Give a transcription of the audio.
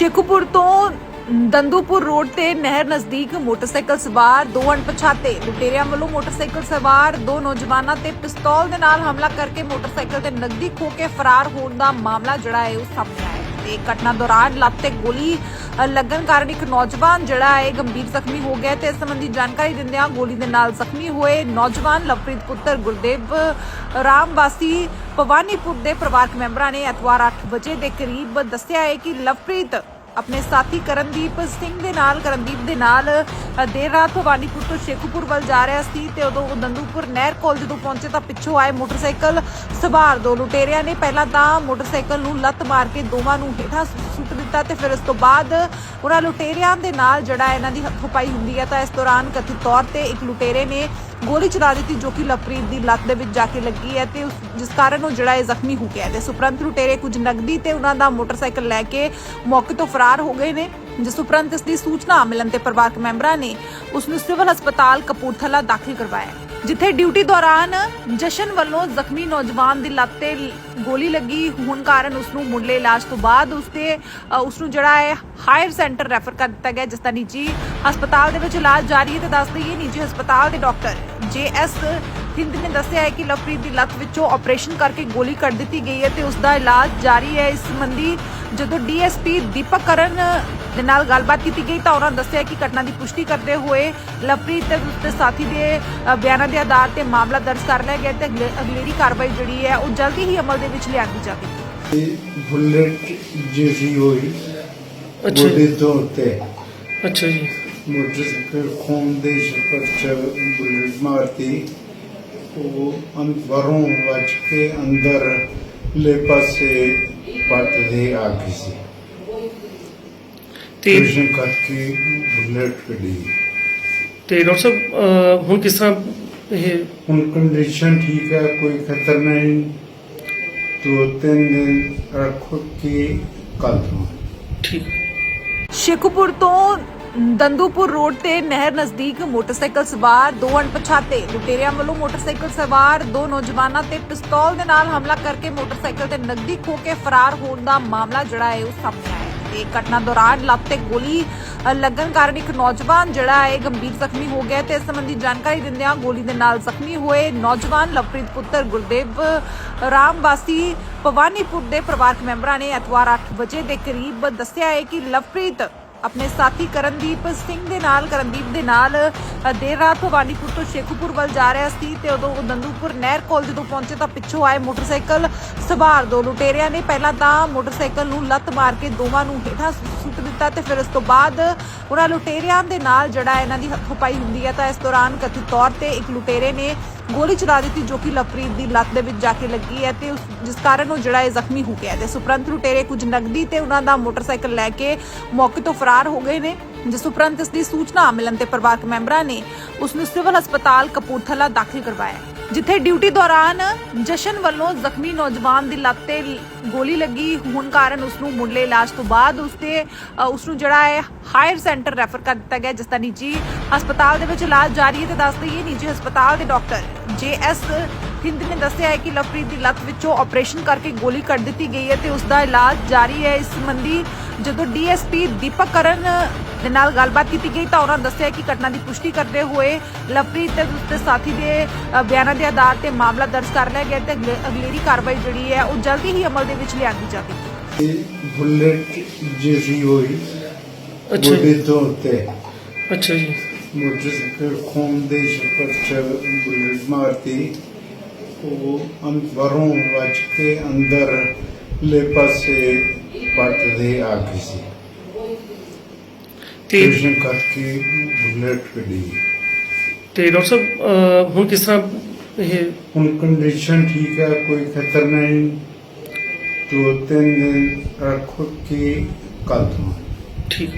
ਸ਼ੇਖੂਪੁਰ ਤੋਂ ਦੰਦੂਪੁਰ ਰੋਡ ਤੇ ਨਹਿਰ ਨਜ਼ਦੀਕ ਮੋਟਰਸਾਈਕਲ ਸਵਾਰ ਦੋ ਅਣਪਛਾਤੇ ਲੁਟੇਰਿਆਂ ਵੱਲੋਂ ਮੋਟਰਸਾਈਕਲ ਸਵਾਰ ਦੋ ਨੌਜਵਾਨਾਂ ਤੇ ਪਿਸਤੌਲ ਦੇ ਨਾਲ ਹਮਲਾ ਕਰਕੇ ਮੋਟਰਸਾਈਕਲ ਤੇ ਨਕਦੀ ਖੋ ਕੇ ਫਰਾਰ ਹੋਣ ਦਾ ਮਾਮਲਾ ਜਿਹੜਾ ਹੈ ਉਹ ਸਾਹਮਣੇ ਆਇਆ। ਤੇ ਘਟਨਾ ਦੌਰਾਨ ਲੱਤ ਤੇ ਗੋਲੀ ਲੱਗਣ ਕਾਰਨ ਇੱਕ ਨੌਜਵਾਨ ਜਿਹੜਾ ਹੈ ਗੰਭੀਰ ਜ਼ਖਮੀ ਹੋ ਗਿਆ ਤੇ ਇਸ ਸੰਬੰਧੀ ਜਾਣਕਾਰੀ ਦਿੰਦਿਆਂ ਗੋਲੀ ਦੇ ਨਾਲ ਜ਼ਖਮੀ ਹੋਏ ਨੌਜਵਾਨ ਲਵਪ੍ਰੀਤ ਪੁੱਤਰ ਗੁਰਦੇਵ ਰਾਮ ਵਾਸੀ ਭਵਾਨੀਪੁਰ ਦੇ ਪਰਿਵਾਰਕ ਮੈਂਬਰਾਂ ਨੇ ਐਤਵਾਰ 8 ਵਜੇ ਦੇ ਕਰੀਬ ਦੱਸਿਆ ਹੈ ਕਿ ਲਵਪ੍ਰੀਤ ਆਪਣੇ ਸਾਥੀ ਕਰਨਦੀਪ ਸਿੰਘ ਦੇ ਨਾਲ, ਕਰਨਦੀਪ ਦੇ ਨਾਲ ਦੇਰ ਰਾਤ ਭਵਾਨੀਪੁਰ ਤੋਂ ਸ਼ੇਖੂਪੁਰ ਵੱਲ ਜਾ ਰਿਹਾ ਸੀ ਤੇ ਉਦੋਂ ਉਹ ਦੰਦੂਪੁਰ ਨਹਿਰ ਕੋਲ ਜਦੋਂ ਪਹੁੰਚੇ ਤਾਂ ਪਿੱਛੋਂ ਆਏ ਮੋਟਰਸਾਈਕਲ ਸਵਾਰ ਦੋ ਲੁਟੇਰਿਆਂ ਨੇ। ਪਹਿਲਾਂ ਤਾਂ ਮੋਟਰਸਾਈਕਲ ਨੂੰ ਲੱਤ ਮਾਰ ਕੇ ਦੋਵਾਂ ਨੂੰ ਹੇਠਾਂ ਸੁੱਟ ਦਿੱਤਾ ਤੇ ਫਿਰ ਉਸ ਤੋਂ ਬਾਅਦ ਉਹਨਾਂ ਲੁਟੇਰਿਆਂ ਦੇ ਨਾਲ ਜਿਹੜਾ ਇਹਨਾਂ ਦੀ ਹੱਥੋਂ ਪਾਈ ਹੁੰਦੀ ਹੈ ਤਾਂ ਇਸ ਦੌਰਾਨ ਕਥਿਤ ਤੌਰ ਤੇ ਇੱਕ ਲੁਟੇਰੇ ਨੇ ਗੋਲੀ ਚਲਾ ਦਿੱਤੀ ਜੋ ਕਿ ਲਵਪ੍ਰੀਤ ਦੀ ਲੱਤ ਦੇ ਵਿੱਚ ਜਾ ਕੇ ਲੱਗੀ ਹੈ ਤੇ ਉਸ- ਜਿਸ ਕਾਰਨ ਉਹ ਜਿਹੜਾ ਹੈ ਜ਼ਖਮੀ ਹੋ ਗਿਆ ਹੈ। ਤੇ ਸੁਪਰੰਤ ਲੁਟੇਰੇ ਕੁਝ ਨਗਦੀ ਤੇ ਉਹਨਾਂ ਦਾ ਮੋਟਰਸਾਈਕਲ ਲੈ ਕੇ ਮੌਕੇ ਤੋਂ ਫਰਾਰ ਹੋ ਗਏ ਨੇ, ਜਿਸ ਉਪਰੰਤ ਇਸ ਦੀ ਸੂਚਨਾ ਮਿਲਣ ਤੇ ਪਰਿਵਾਰਕ ਮੈਂਬਰਾਂ ਨੇ ਉਸ ਨੂੰ ਸਿਵਲ ਹਸਪਤਾਲ ਕਪੂਰਥਲਾ ਦਾਖਲ ਕਰਵਾਇਆ। ਜਿੱਥੇ ਡਿਊਟੀ ਦੌਰਾਨ ਜਸ਼ਨ ਵੱਲੋਂ ਜ਼ਖਮੀ ਨੌਜਵਾਨ ਦੀ ਲੱਤ ਤੇ ਗੋਲੀ ਲੱਗੀ ਹੋਣ ਕਾਰਨ ਉਸ ਨੂੰ ਮੁੱਢਲੇ ਇਲਾਜ ਤੋਂ ਬਾਅਦ ਉਸ ਤੇ ਉਸ ਨੂੰ ਜਿਹੜਾ ਹੈ ਹਾਇਰ ਸੈਂਟਰ ਰੈਫਰ ਕਰ ਦਿੱਤਾ ਗਿਆ, ਜਿਸ ਦਾ ਨਿੱਜੀ ਹਸਪਤਾਲ ਦੇ ਵਿੱਚ ਇਲਾਜ ਜਾਰੀ ਹੈ। ਤੇ ਦੱਸ ਦਈਏ, ਨਿੱਜੀ ਹਸਪਤਾਲ ਦੇ ਡਾਕਟਰ ਜੇ ਐਸ ਹਿੰਦ ਨੇ ਦੱਸਿਆ ਹੈ ਕਿ ਲਵਪ੍ਰੀਤ ਦੀ ਲੱਤ ਵਿੱਚੋਂ ਆਪਰੇਸ਼ਨ ਕਰਕੇ ਗੋਲੀ ਕੱਢ ਦਿੱਤੀ ਗਈ ਹੈ ਤੇ ਉਸ ਦਾ ਇਲਾਜ ਜਾਰੀ ਹੈ। ਇਸ ਸੰਬੰਧੀ ਜਦੋਂ ਡੀਐਸਪੀ ਦੀਪਕ ਕਰਨ ਦੇ ਨਾਲ ਗੱਲਬਾਤ ਕੀਤੀ ਗਈ ਤਾਂ ਉਹਨਾਂ ਦੱਸਿਆ ਕਿ ਘਟਨਾ ਦੀ ਪੁਸ਼ਟੀ ਕਰਦੇ ਹੋਏ ਲਵਪ੍ਰੀਤ ਤੇ ਉਸਦੇ ਸਾਥੀ ਦੇ ਬਿਆਨਾਂ ਦੇ ਆਧਾਰ ਤੇ ਮਾਮਲਾ ਦਰਜ ਕਰ ਲਿਆ ਗਿਆ ਤੇ ਅਗਲੇ- ਅਗਲੇਰੀ ਕਾਰਵਾਈ ਜਿਹੜੀ ਹੈ ਉਹ ਜਲਦੀ ਹੀ ਅਮਲ ਦੇ ਵਿੱਚ ਲਿਆਂਦੀ ਜਾਵੇਗੀ। ਇਹ ਬੁਲੇਟ ਜਿਹੀ ਹੋਈ ਅੱਛਾ ਜੀ। ਤੋਂ। ਉੱਤੇ ਅੱਛਾ ਜੀ। ਦੇ ਸ਼ਕਰ ਚ ਬੁਲੇਟ ਮਾਰਤੀ। ਉਹ ਅੰਦਰੋਂ ਵੱਜ ਕੇ ਅੰਦਰ ਲੈ ਪਾਸੇ ਪੱਟ ਦੇ ਆ ਗਈ ਸੀ। ਤੇ ਕ੍ਰਿਸ਼ਨ ਕਰਕੇ ਬੁਲੇਟ ਕੱਢੀ। ਤੇ ਡਾਕਟਰ ਸਾਹਿਬ ਅਹ, ਹੁਣ ਕਿਸ ਤਰ੍ਹਾਂ ਇਹ ਹੁਣ ਕੰਡੀਸ਼ਨ ਠੀਕ ਹੈ ਕੋਈ ਖਤਰ ਨਹੀਂ। ਦੋ ਤਿੰਨ ਦਿਨ ਰੱਖੋ ਕਿ ਕੱਲ ਤੋਂ। ਠੀਕ। ਸ਼ੇਖੂਪੁਰ ਤੋਂ ਦੰਦੂਪੁਰ ਰੋਡ ਤੇ ਨਹਿਰ ਨਜ਼ਦੀਕ ਮੋਟਰਸਾਈਕਲ ਸਵਾਰ ਦੋ ਅਣਪਛਾਤੇ ਲੁਟੇਰਿਆਂ ਵੱਲੋਂ ਮੋਟਰਸਾਈਕਲ ਸਵਾਰ ਦੋ ਨੌਜਵਾਨਾਂ ਤੇ ਪਿਸਤੌਲ ਦੇ ਨਾਲ ਹਮਲਾ ਕਰਕੇ ਮੋਟਰਸਾਈਕਲ ਤੇ ਨਕਦੀ ਖੋ ਕੇ ਫਰਾਰ ਹੋਣ ਦਾ ਮਾਮਲਾ ਜਿਹੜਾ ਹੈ ਉਹ ਸਾਹਮਣੇ ਆਇਆ। ਹੈ ਘਟਨਾ ਦੌਰਾਨ ਲੱਤ ਤੇ ਗੋਲੀ ਲੱਗਣ ਕਾਰਨ ਇੱਕ ਨੌਜਵਾਨ ਜਿਹੜਾ ਹੈ ਗੰਭੀਰ ਜ਼ਖਮੀ ਹੋ ਗਿਆ ਤੇ ਇਸ ਸੰਬੰਧੀ ਜਾਣਕਾਰੀ ਦਿੰਦਿਆਂ ਗੋਲੀ ਦੇ ਨਾਲ ਜ਼ਖਮੀ ਹੋਏ ਨੌਜਵਾਨ ਲਵਪ੍ਰੀਤ ਪੁੱਤਰ ਗੁਰਦੇਵ ਰਾਮ ਵਾਸੀ ਭਵਾਨੀਪੁਰ ਦੇ ਪਰਿਵਾਰਕ ਮੈਂਬਰਾਂ ਨੇ ਐਤਵਾਰ 8 ਵਜੇ ਦੇ ਕਰੀਬ ਦੱਸਿਆ ਹੈ ਕਿ ਲਵਪ੍ਰੀਤ ਆਪਣੇ ਸਾਥੀ ਕਰਨਦੀਪ ਸਿੰਘ ਦੇ ਨਾਲ, ਕਰਨਦੀਪ ਦੇ ਨਾਲ ਦੇਰ ਰਾਤ ਭਵਾਨੀਪੁਰ ਤੋਂ ਸ਼ੇਖੂਪੁਰ ਵੱਲ ਜਾ ਰਿਹਾ ਸੀ ਤੇ ਉਦੋਂ ਦੰਦੂਪੁਰ ਨਹਿਰ ਕੋਲ ਜਦੋਂ ਪਹੁੰਚੇ ਤਾਂ ਪਿੱਛੋਂ ਆਏ ਮੋਟਰਸਾਈਕਲ ਸਵਾਰ ਦੋ ਲੁਟੇਰਿਆਂ ਨੇ। ਪਹਿਲਾਂ ਤਾਂ ਮੋਟਰਸਾਈਕਲ ਨੂੰ ਲੱਤ ਮਾਰ ਕੇ ਦੋਵਾਂ ਨੂੰ ਹੇਠਾਂ ਸੁੱਟ ਦਿੱਤਾ ਤੇ ਫਿਰ ਉਸ ਤੋਂ ਬਾਅਦ ਉਹਨਾਂ ਲੁਟੇਰਿਆਂ ਦੇ ਨਾਲ ਜਿਹੜਾ ਇਹਨਾਂ ਦੀ ਹੱਥੋਂ ਪਾਈ ਹੁੰਦੀ ਹੈ ਤਾਂ ਇਸ ਦੌਰਾਨ ਕਥਿਤ ਤੌਰ ਤੇ ਇੱਕ ਲੁਟੇਰੇ ਨੇ ਗੋਲੀ ਚਲਾ ਦਿੱਤੀ ਜੋ ਕਿ ਲਵਪ੍ਰੀਤ ਦੀ ਲੱਤ ਦੇ ਵਿੱਚ ਜਾ ਕੇ ਲੱਗੀ ਹੈ ਤੇ ਉਸ- ਜਿਸ ਕਾਰਨ ਉਹ ਜਿਹੜਾ ਹੈ ਜ਼ਖਮੀ ਹੋ ਗਿਆ ਹੈ। ਤੇ ਸੁਪਰੰਤ ਲੁਟੇਰੇ ਕੁਝ ਨਗਦੀ ਤੇ ਉਹਨਾਂ ਦਾ ਮੋਟਰਸਾਈਕਲ ਲੈ ਕੇ ਮੌਕੇ ਤੋਂ ਫਰਾਰ ਹੋ ਗਏ ਨੇ, ਜਿਸ ਉਪਰੰਤ ਇਸ ਦੀ ਸੂਚਨਾ ਮਿਲਣ ਤੇ ਪਰਿਵਾਰਕ ਮੈਂਬਰਾਂ ਨੇ ਉਸ ਨੂੰ ਸਿਵਲ ਹਸਪਤਾਲ ਕਪੂਰਥਲਾ ਦਾਖਲ ਕਰਵਾਇਆ ਜਿੱਥੇ ਡਿਊਟੀ ਦੌਰਾਨ ਜਸ਼ਨ ਵੱਲੋਂ ਜ਼ਖਮੀ ਨੌਜਵਾਨ ਦੀ ਲੱਤ ਤੇ ਗੋਲੀ ਲੱਗੀ ਹੋਣ ਕਾਰਨ ਉਸ ਨੂੰ ਮੁੱਢਲੇ ਇਲਾਜ ਤੋਂ ਬਾਅਦ ਉਸ ਤੇ ਉਸ ਨੂੰ ਜਿਹੜਾ ਹੈ ਹਾਇਰ ਸੈਂਟਰ ਰੈਫਰ ਕਰ ਦਿੱਤਾ ਗਿਆ, ਜਿਸ ਦਾ ਨਿੱਜੀ ਹਸਪਤਾਲ ਦੇ ਵਿੱਚ ਇਲਾਜ ਜਾਰੀ ਹੈ ਤੇ ਦੱਸ ਦਈਏ ਨਿੱਜੀ ਹਸਪਤਾਲ ਦੇ ਡਾਕਟਰ ਜੇ ਐਸ ਹਿੰਦ ਨੇ ਦੱਸਿਆ ਹੈ ਕਿ ਲਵਪ੍ਰੀਤ ਦੀ ਲੱਤ ਵਿੱਚੋਂ ਆਪਰੇਸ਼ਨ ਕਰਕੇ ਗੋਲੀ ਕੱਢ ਦਿੱਤੀ ਗਈ ਹੈ ਤੇ ਉਸ ਦਾ ਇਲਾਜ ਜਾਰੀ ਹੈ। ਇਸ ਸੰਬੰਧੀ ਜਦੋਂ ਡੀਐਸਪੀ ਦੀਪਕ ਕਰਨ ਦੇ ਨਾਲ ਗੱਲਬਾਤ ਕੀਤੀ ਗਈ ਤਾਂ ਉਹਨਾਂ ਦੱਸਿਆ ਕਿ ਘਟਨਾ ਦੀ ਪੁਸ਼ਟੀ ਕਰਦੇ ਹੋਏ ਲਵਪ੍ਰੀਤ ਤੇ ਉਸਦੇ ਸਾਥੀ ਦੇ ਬਿਆਨਾਂ ਦੇ ਆਧਾਰ ਤੇ ਮਾਮਲਾ ਦਰਜ ਕਰ ਲਿਆ ਗਿਆ ਤੇ ਅਗਲੇ- ਅਗਲੇਰੀ ਕਾਰਵਾਈ ਜਿਹੜੀ ਹੈ ਉਹ ਜਲਦੀ ਹੀ ਅਮਲ ਦੇ ਵਿੱਚ ਲਿਆਂਦੀ ਜਾਵੇਗੀ। ਬੁਲੇਟ ਜਿਹੀ ਹੋਈ ਅੱਛਾ ਜੀ। ਤੋਂ। ਉੱਤੇ ਅੱਛਾ ਜੀ। ਮੋਟਰਸਾਈਕਲ ਖੋਮ ਦੇ ਸ਼ਕਰ ਚ ਬੁਲੇਟ ਮਾਰਤੀ। ਉਹ ਅੰਦਰੋਂ ਵੱਜ ਕੇ ਅੰਦਰ ਲੈ ਪਾਸੇ ਪੱਟ ਦੇ ਆ ਗਈ ਸੀ। ਤੇ ਕ੍ਰਿਸ਼ਨ ਕਰਕੇ ਬੁਲੇਟ ਕੱਢੀ ਤੇ ਡਾਕਟਰ ਸਾਹਿਬ ਅਹ, ਹੁਣ ਕਿਸ ਤਰ੍ਹਾਂ ਇਹ ਹੁਣ ਕੰਡੀਸ਼ਨ ਠੀਕ ਹੈ ਕੋਈ ਖਤਰ ਨਹੀਂ। ਦੋ ਤਿੰਨ ਦਿਨ ਰੱਖੋ ਕਿ ਕੱਲ ਤੋਂ। ਠੀਕ।